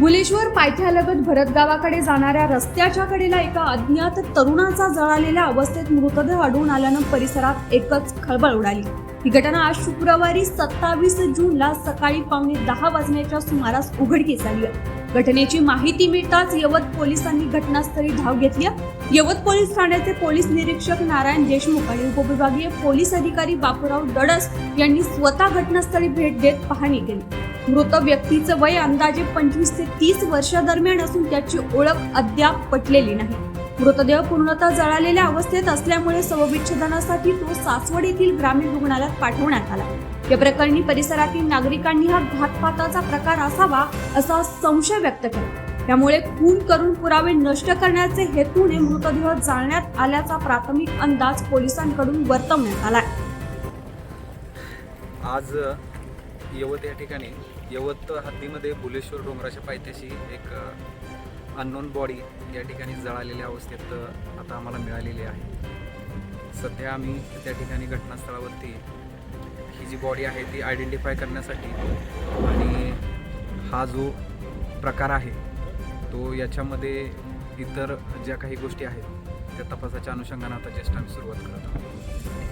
भुलेश्वर पायथ्यालगत भरत गावाकडे जाणाऱ्या रस्त्याच्या कडेला एका अज्ञात तरुणाचा जळालेल्या अवस्थेत मृतदेह आढळून आल्यानं परिसरात एकच खळबळ उडाली. ही घटना आज शुक्रवारी सत्तावीस जूनला सकाळी पावणे दहा वाजण्याच्या सुमारास उघडकीस आली आहे. घटनेची माहिती मिळताच यवत पोलिसांनी घटनास्थळी धाव घेतली यवत पोलीस ठाण्याचे पोलीस निरीक्षक नारायण देशमुख आणि उपविभागीय पोलीस अधिकारी बापूराव दडस यांनी स्वतः घटनास्थळी भेट देत पाहणी केली. मृत व्यक्तीचं वय अंदाजे पंचवीस ते तीस वर्षादरम्यान असून त्याची ओळख अद्याप पटलेली नाही. मृतदेह पूर्णतः जळालेल्या अवस्थेत असल्यामुळे शवविच्छेदनासाठी तो सासवड येथील ग्रामीण रुग्णालयात पाठवण्यात आला. या प्रकरणी परिसरातील नागरिकांनी हा घातपाताचा प्रकार असावा असा संशय व्यक्त केला. त्यामुळे खून करून पुरावे नष्ट करण्याचे हेतूने मृतदेह जाळण्यात आल्याचा प्राथमिक अंदाज पोलिसांकडून वर्तवण्यात आला आज यवत या ठिकाणी यवत हद्दीमध्ये भुलेश्वर डोंगराच्या पायथ्याशी एक अननोन बॉडी या ठिकाणी जळालेल्या अवस्थेत आता आम्हाला मिळालेली आहे. सध्या आम्ही त्या ठिकाणी घटनास्थळावरती ही जी बॉडी आहे ती आयडेंटिफाय करण्यासाठी आणि हा जो प्रकार आहे तो याच्यामध्ये इतर ज्या काही गोष्टी आहेत त्या तपासाच्या अनुषंगानं आता जस्ट आम्ही सुरुवात करत आहोत.